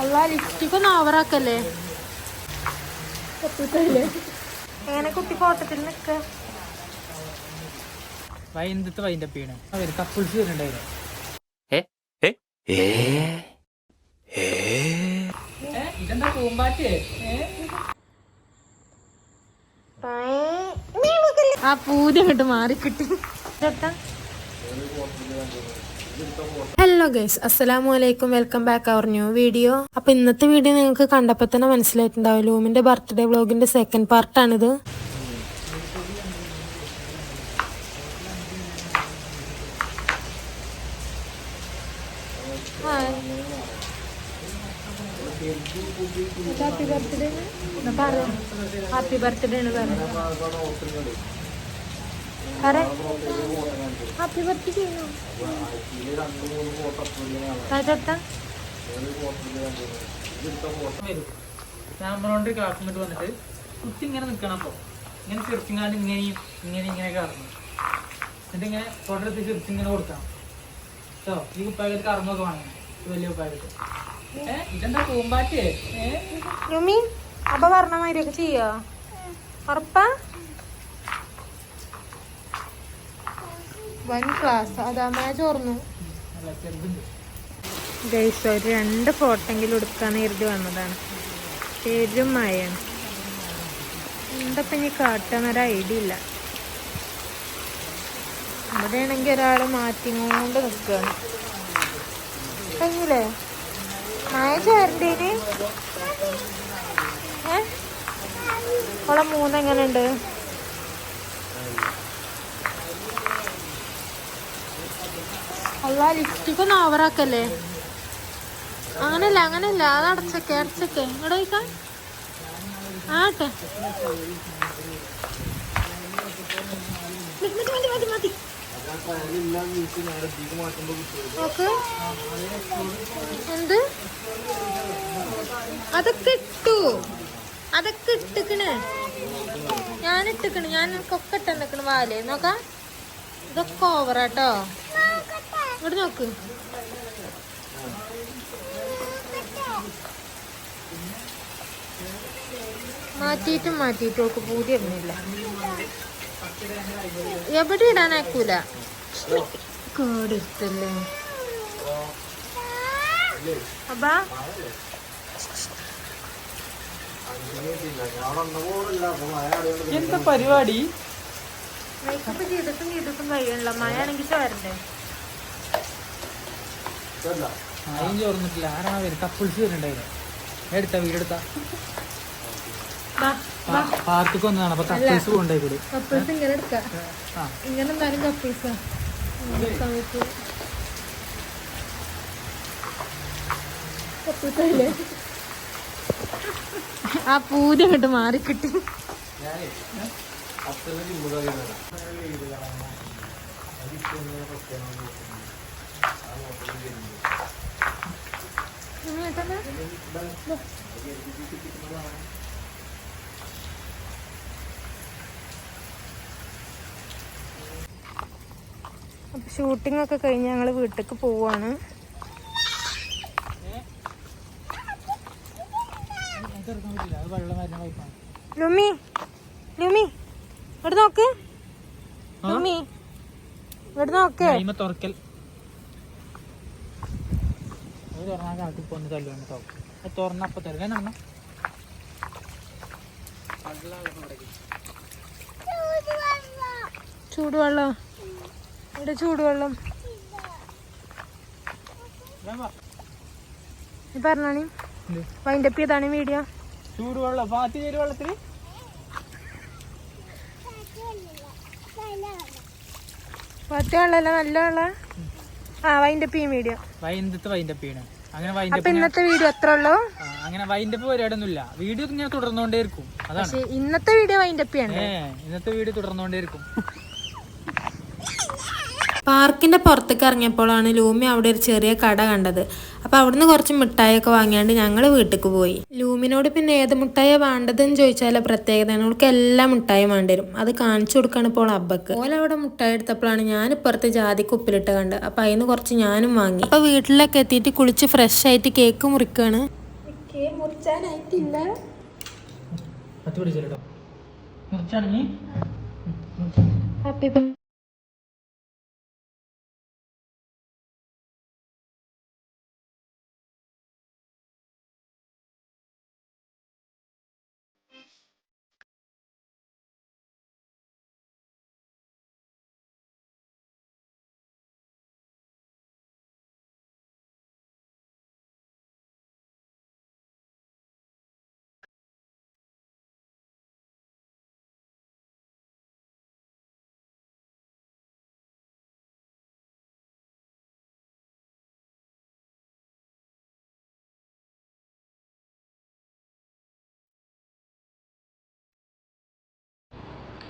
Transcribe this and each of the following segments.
അല്ല ലിപ്സ്റ്റിക് ഒന്ന് ഓവറാക്കല്ലേ എങ്ങനെ കുട്ടി ഫോട്ടത്തിൽ നിക്ക? വൈകുന്നത്തെ വൈന്റെ പീണ് അവർ കപ്പിൾസ് വരുന്നുണ്ടായിരുന്നു ഇതെന്താ പൂമ്പാറ്റേ? ആ പൂതി അങ്ങോട്ട് മാറിക്കിട്ടി. ഹലോ ഗൈസ് അസ്സലാമു അലൈക്കും welcome back our new video അപ്പൊ ഇന്നത്തെ വീഡിയോ നിങ്ങൾക്ക് കണ്ടപ്പോൾ തന്നെ മനസ്സിലായിട്ടുണ്ടാവും. ലൂമിന്റെ ബർത്ത്ഡേ വ്ളോഗിന്റെ സെക്കൻഡ് പാർട്ടാണിത് ഹാപ്പി ബർത്ത്ഡേ ഹാപ്പി ബർത്ത്ഡേ ആണ് പറ ബർത്ത്ഡേ ചെയ്യുന്നു ക്യാമറോണ്ട് കാട്ടുന്നിട്ട് വന്നിട്ട് കുത്തി ഇങ്ങനെ നിൽക്കണം അപ്പോൾ ഇങ്ങനെ ചെറുച്ചിങ്ങാണ്ട് ഇങ്ങനെയും ഇങ്ങനെ ഇങ്ങനെ കറങ്ങും. എന്നിട്ട് ഇങ്ങനെ ചെറുച്ച് ഇങ്ങനെ കൊടുക്കണം. കേട്ടോ ഈ കുപ്പായത്തിൽ കറങ്ങൊക്കെ വാങ്ങണം. വലിയ കുപ്പായത്തിൽ ഏഹ് ഇതെന്താ പൂമ്പാറ്റേ ഏഹ് അപ്പൊ പറഞ്ഞ മാതിരിയൊക്കെ ചെയ്യോ? ഉറപ്പാ? വൻ ക്ലാസ് അതാ മഴ ചോർന്നു. ഗൈസ് ഒരു രണ്ട് ഫോട്ടെങ്കിലും എടുക്കാന്ന് കരുതി വന്നതാണ്. പേരും മഴയാണ് എന്തപ്പം ഇനി കാട്ടാന്നൊരു ഐഡിയ ഇല്ല. ഇവിടെയാണെങ്കിൽ ഒരാൾ മാറ്റിങ്ങോണ്ട് നിൽക്കുകയാണ് കഴിഞ്ഞില്ലേ മഴ ചേരണ്ടേന്? ഏ? ഓളെ മൂന്നെങ്ങനെയുണ്ട് അല്ല ലിപ്സ്റ്റിക് ഒന്ന് ഓവറാക്കല്ലേ അങ്ങനല്ല അങ്ങനല്ല. അത് അടച്ചൊക്കെ അടച്ചൊക്കെ ഇങ്ങോട്ട് പോയിക്കാ. ആട്ടെ. എന്ത്? അതൊക്കെ ഇട്ടു. അതൊക്കെ ഇട്ടിക്കണ്. ഞാൻ ഇട്ടിക്കണ്. ഞാൻ കൊക്കെ ഇട്ടെന്നിക്കണ് വാൽ. നോക്കാം. ഇതൊക്കെ ഓവറാട്ടോ ഇങ്ങോട്ട് നോക്ക്. മാറ്റിയിട്ടും മാറ്റിയിട്ടും ഒക്കെ പൂതി ഇടുന്നില്ല എവിടെ ഇടാനാക്കൂല കേടെടുത്തല്ലേ. അപ്പാ. എന്താ പരിപാടി? മേക്കപ്പ് ചെയ്തിട്ടും ചെയ്തിട്ടും കഴിയണല്ലോ. മഴ ആണെങ്കിൽ ചോരണ്ടേ ആരും ചോർന്നിട്ടില്ല ആരാണ് വരും കപ്പിൾസ് വരുന്നുണ്ടായിരുന്നു എടുത്ത വീടെടുത്ത വാ വാ. പാർട്ടിക്ക് വന്നതാണ്. അപ്പൊ കപ്പിൾസ് കൊണ്ടായി കൂടി. കപ്പിൾസ് ഇങ്ങനെ എടുക്കാം. ഇങ്ങനെ എന്തായാലും കപ്പിൾസാ കപ്പിൾസല്ലേ ആ പൂതി അങ്ങോട്ട് മാറിക്കിട്ടി. അത്ര ഷൂട്ടിംഗ് ഒക്കെ കഴിഞ്ഞ് ഞങ്ങൾ വീട്ടിലേക്ക് പോവാണ്. ലുമി ലുമി ഇവിടെ നോക്ക്. ലുമി ഇവിടെ നോക്ക്. കൈമ തുറക്കൽ അത് തുറന്നാൽ ഒന്ന് പൊന്ന് തല്ലുവാണ് കേട്ടോ അത് തുറന്ന അപ്പൊ തരുക നടന്ന ചൂടുവെള്ളം. ഇവിടെ ചൂടുവെള്ളം. നീ വൈൻഡ് വൈൻഡപ്പ് ചെയ്താണ് വീഡിയോ ചൂടുവെള്ളം. പാത്തി ചേരു വെള്ളത്തിൽ പത്ത് വെള്ളമല്ല നല്ല വെള്ളം. ആ വൈൻഡപ്പ് ചെയ്യും വീഡിയോ വൈൻഡത്ത് വൈൻഡപ്പ് ചെയ്യണം. അപ്പൊ ഇന്നത്തെ വീഡിയോ എത്ര ഉള്ളൂ? അങ്ങനെ വൈൻഡപ്പ് പരിപാടിയൊന്നുമില്ല. വീഡിയോ ഇങ്ങനെ തുടർന്നുകൊണ്ടേയിരിക്കും. അതാണ്. ഇന്നത്തെ വീഡിയോ വൈൻഡപ്പ് ഏ ഇന്നത്തെ വീഡിയോ തുടർന്നുകൊണ്ടേയിരിക്കും. പാർക്കിന്റെ പുറത്തേക്ക് ഇറങ്ങിയപ്പോഴാണ് ലൂമി അവിടെ ഒരു ചെറിയ കട കണ്ടത്. അപ്പോൾ അവിടുന്ന് കുറച്ച് മിഠായിയൊക്കെ വാങ്ങിയാണ്ട് ഞങ്ങൾ വീട്ടിലേക്ക് പോയി. ലൂമിനോട് പിന്നെ ഏത് മിഠായിയാണ് വേണ്ടതെന്ന് ചോദിച്ചാൽ പ്രത്യേകത അവൾക്ക് എല്ലാ മിഠായും വേണ്ടി വരും. അത് കാണിച്ചു കൊടുക്കാണ് ഇപ്പോൾ അബ്ബക്ക് ഓലവിടെ മിഠായി എടുത്തപ്പോഴാണ് ഞാൻ ഇപ്പുറത്ത് ജാതിക്ക് ഉപ്പിലിട്ട് കണ്ട്. അപ്പോൾ അതിന് കുറച്ച് ഞാനും വാങ്ങി. അപ്പോൾ വീട്ടിലൊക്കെ എത്തിയിട്ട് കുളിച്ച് ഫ്രഷ് ആയിട്ട് കേക്ക് മുറിക്കുകയാണ് മുറിച്ചാനായിട്ടില്ല. പത്ത്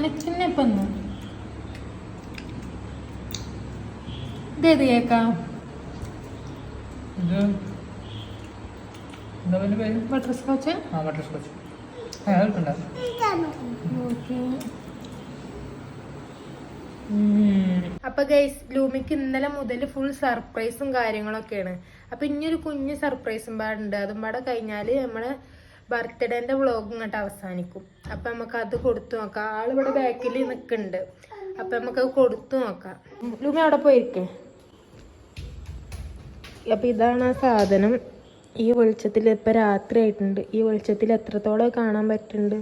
അനക്കെന്നെ ഇതേത് കേക്കാം? ബട്ടർ സ്കോച്ച് ബട്ടർ സ്കോച്ച് അപ്പൊ ഗൈസ് ലൂമിക്ക് ഇന്നലെ മുതൽ ഫുൾ സർപ്രൈസും കാര്യങ്ങളൊക്കെയാണ്. അപ്പൊ ഇനിയൊരു കുഞ്ഞു സർപ്രൈസും പാടുണ്ട്. അതും പാടെ കഴിഞ്ഞാൽ നമ്മളെ ബർത്ത്ഡേന്റെ വ്ളോഗ് ഇങ്ങോട്ട് അവസാനിക്കും. അപ്പം നമുക്ക് അത് കൊടുത്തു നോക്കാം. ആളിവിടെ ബാക്കിൽ നിൽക്കുന്നുണ്ട് അപ്പം നമുക്ക് അത് കൊടുത്തു നോക്കാം. ലൂമി അവിടെ പോയിരിക്കേ. അപ്പം ഇതാണ് ആ സാധനം. ഈ വെളിച്ചത്തിൽ ഇപ്പം രാത്രി ആയിട്ടുണ്ട്. ഈ വെളിച്ചത്തിൽ എത്രത്തോളം കാണാൻ പറ്റുന്നുണ്ട്?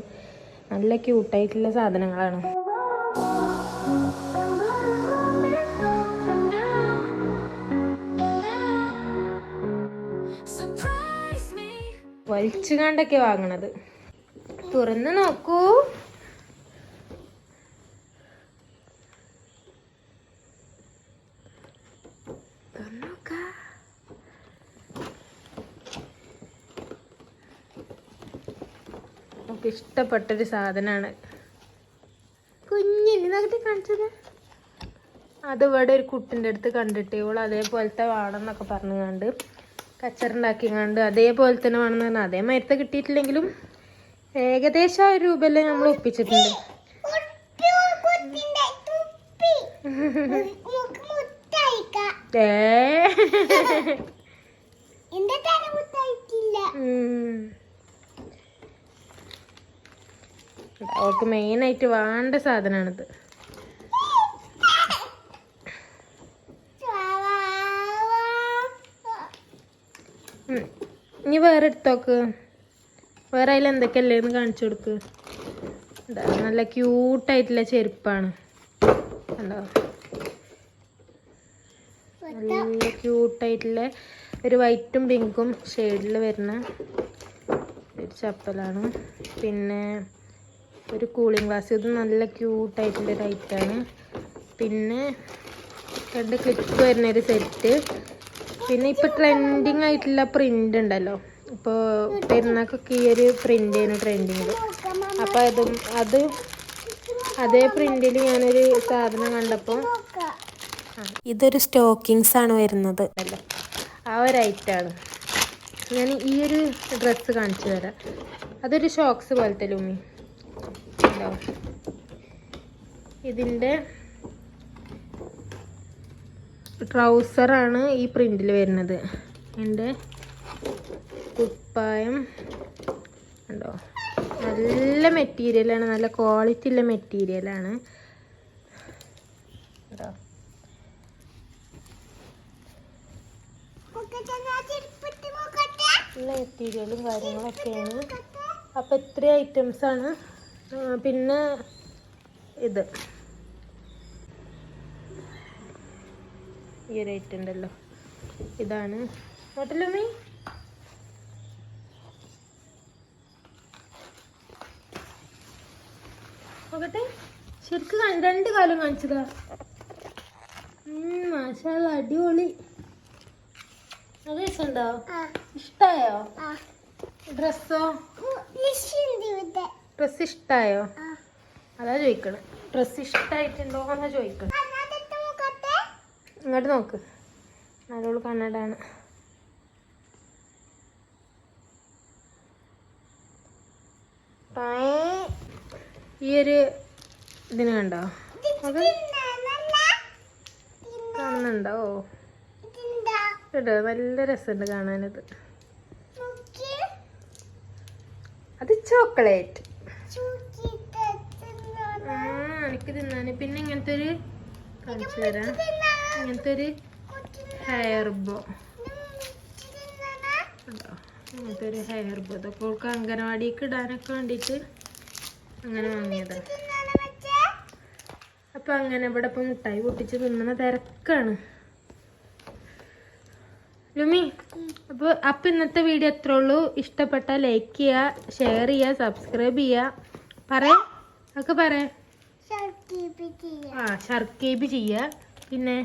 നല്ല ക്യൂട്ടായിട്ടുള്ള സാധനങ്ങളാണ്. വലിച്ചു കണ്ടൊക്കെ വാങ്ങണത്. തുറന്ന് നോക്കൂ. നമുക്ക് ഇഷ്ടപ്പെട്ടൊരു സാധനമാണ് കുഞ്ഞിന് നോക്കിട്ട് കാണിച്ചത്? അത് ഇവിടെ ഒരു കുട്ടിന്റെ അടുത്ത് കണ്ടിട്ടേ ഇവൾ അതേപോലത്തെ വേണമെന്നൊക്കെ പറഞ്ഞു കണ്ട് കച്ചറുണ്ടാക്കി കണ്ട് അതേപോലെ തന്നെ വേണമെന്ന് പറഞ്ഞാൽ അതേ മരത്തെ കിട്ടിയിട്ടില്ലെങ്കിലും ഏകദേശം ആ ഒരു രൂപയല്ലേ നമ്മൾ ഒപ്പിച്ചിട്ടുണ്ട്. അവർക്ക്. അവൾക്ക് മെയിനായിട്ട് വേണ്ട സാധനമാണിത് ഇനി വേറെ എടുത്തോക്ക്. വേറെ അതിൽ എന്തൊക്കെയല്ലേന്ന് കാണിച്ചു കൊടുക്ക്. എന്താ നല്ല ക്യൂട്ടായിട്ടുള്ള ചെരുപ്പാണ്. കണ്ടോ? നല്ല ക്യൂട്ടായിട്ടുള്ള ഒരു വൈറ്റും പിങ്കും ഷെയ്ഡിൽ വരുന്ന ഒരു ചപ്പലാണ്. പിന്നെ ഒരു കൂളിംഗ് ഗ്ലാസ് ഇത് നല്ല ക്യൂട്ടായിട്ടുള്ള ഒരു ഐറ്റാണ് പിന്നെ രണ്ട് ക്ലിപ്പ് വരുന്ന ഒരു സെറ്റ് പിന്നെ ഇപ്പൊ ട്രെൻഡിങ് ആയിട്ടുള്ള പ്രിന്റ് ഉണ്ടല്ലോ. ഇപ്പോൾ പെരുന്നാക്കൊക്കെ ഈ ഒരു ചെയ്യുന്നു ട്രെൻഡിങ് അപ്പോൾ അതും അത് അതേ പ്രിന്റിൽ ഞാനൊരു സാധനം കണ്ടപ്പോൾ ഇതൊരു സ്റ്റോക്കിങ്സ് ആണ് വരുന്നത്. അല്ലോ ആ ഒരു ഐറ്റാണ് ഞാൻ ഈ ഒരു ഡ്രസ്സ് കാണിച്ചു തരാം. അതൊരു ഷോക്സ് പോലത്തെ ലൂമി. ഇതിന്റെ ട്രൗസറാണ് ഈ പ്രിന്റിൽ വരുന്നത്. എന്റെ കുപ്പായം. ഉണ്ടോ നല്ല മെറ്റീരിയലാണ് നല്ല ക്വാളിറ്റി ഉള്ള മെറ്റീരിയലാണ് മെറ്റീരിയലും കാര്യങ്ങളൊക്കെയാണ്. അപ്പം ഇത്രയും ഐറ്റംസാണ് പിന്നെ ഇത്. ഈ ഒരു ഐറ്റം ഉണ്ടല്ലോ. ഇതാണ്. ഹോട്ടലമ്മേ നോക്കട്ടെ. ശരിക്കും രണ്ട് കാലം കാണിച്ചതാ. അടിപൊളി. അത് രസമുണ്ടോ? ഇഷ്ടായോ? ഡ്രസ്സോ? ഡ്രസ് ഇഷ്ടായോ? അതാ ചോദിക്കണം ഡ്രസ് ഇഷ്ടായിട്ടുണ്ടോ എന്നാ ചോദിക്കണം. ഇങ്ങോട്ട് നോക്ക്. നല്ലോൾ കണ്ണടാണ് ഈ ഒരു ഇതിന് കണ്ടോ? അത് കാണുന്നുണ്ടോ? കേട്ടോ നല്ല രസമുണ്ട് കാണാനത്. അത് ചോക്ലേറ്റ്. എനിക്ക് തിന്നാന്. പിന്നെ ഇങ്ങനത്തെ ഒരു കാണിച്ചു തരാം. ഇങ്ങനത്തെ ഒരു ഹെയർ ബോ ഉണ്ടോ ഇങ്ങനത്തെ ഒരു ഹെയർ ബോ ഇതൊക്കെ ഓൾക്ക് അംഗനവാടിക്ക് ഇടാനൊക്കെ വേണ്ടിയിട്ട് അങ്ങനെ വാങ്ങിയതാണ് അപ്പൊ അങ്ങനെ ഇവിടെ ഇപ്പൊ മുട്ടായി പൊട്ടിച്ച് തിന്നണ തിരക്കാണ്. ലുമി അപ്പൊ അപ്പൊ ഇന്നത്തെ വീഡിയോ എത്ര ഉള്ളൂ. ഇഷ്ടപ്പെട്ട ലൈക്ക് ചെയ്യുക ഷെയർ ചെയ്യുക സബ്സ്ക്രൈബ് ചെയ്യുക പറയാം? ഒക്കെ പറയാം. ആ ഷർക്കേബ് ചെയ്യുക പിന്നെ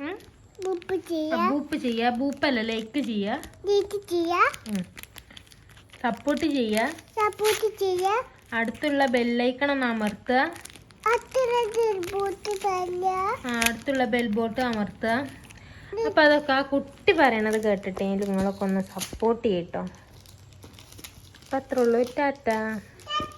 ഉം? ചെയ്യാ. ബൂപ്പ് ചെയ്യുക ബൂപ്പല്ല ലൈക്ക് ചെയ്യുക സപ്പോർട്ട് ചെയ്യാ. സപ്പോർട്ട് ചെയ്യാ. അടുത്തുള്ള ബെല്ലൈക്കൺ ഒന്ന് അമർത്തുക. അടുത്തുള്ള ബെൽ ബോട്ട് അമർത്തുക. അപ്പൊ അതൊക്കെ ആ കുട്ടി പറയണത് കേട്ടിട്ടെങ്കിൽ നിങ്ങളൊക്കെ ഒന്ന് സപ്പോർട്ട് ചെയ്യട്ടോ. അപ്പൊ അത്രേ ഉള്ളൂ. ടാറ്റ.